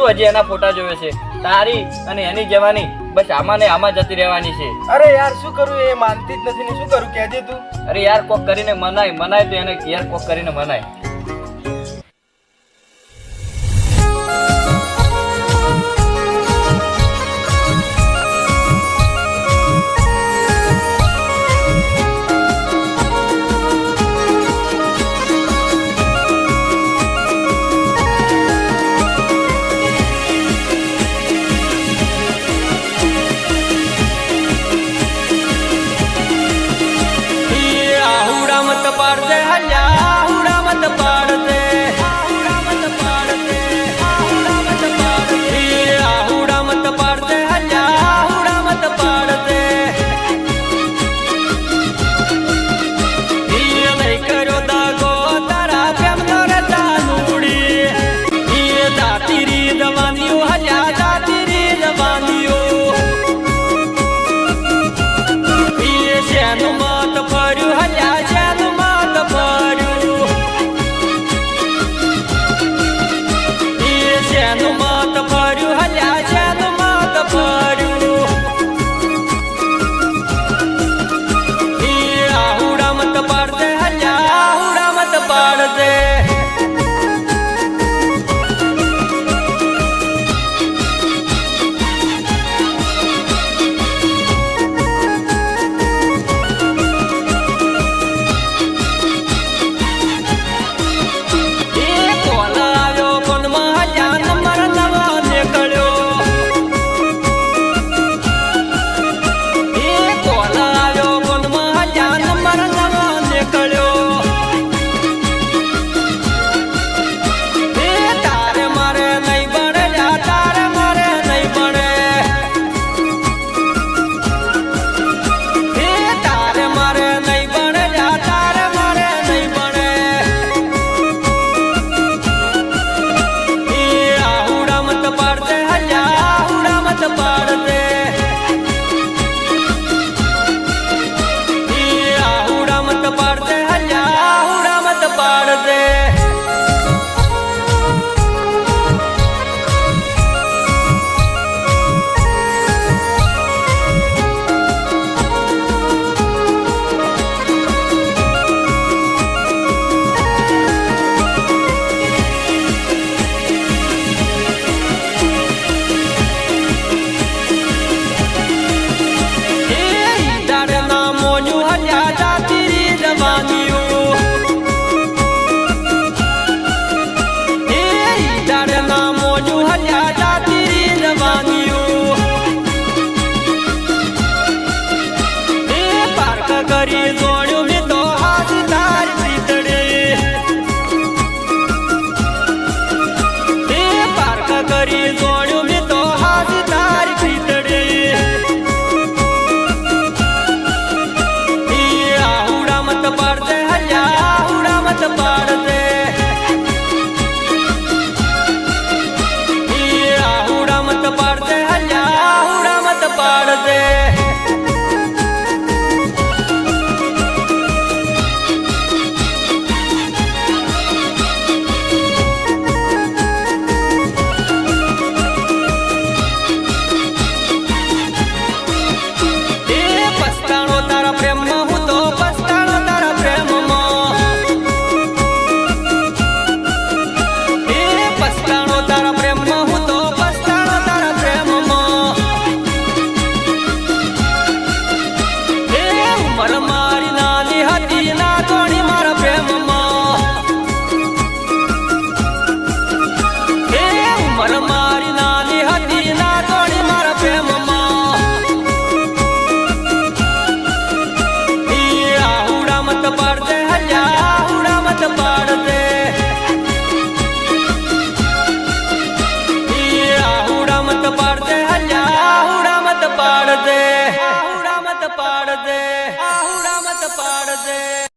શું હજી એના ફોટા જોવે છે. તારી અને એની જવાની બસ આમાં ને આમાં જતી રહેવાની છે. અરે યાર શું કરું? એ માનતી જ નથી ને શું કરું? કહેજે તું. અરે યાર કોક કરીને મનાય મનાય તો એને યાર કોક કરીને મનાય. பாடதே. કરી દો. મત પાડજે. આહુડા મત પાડજે.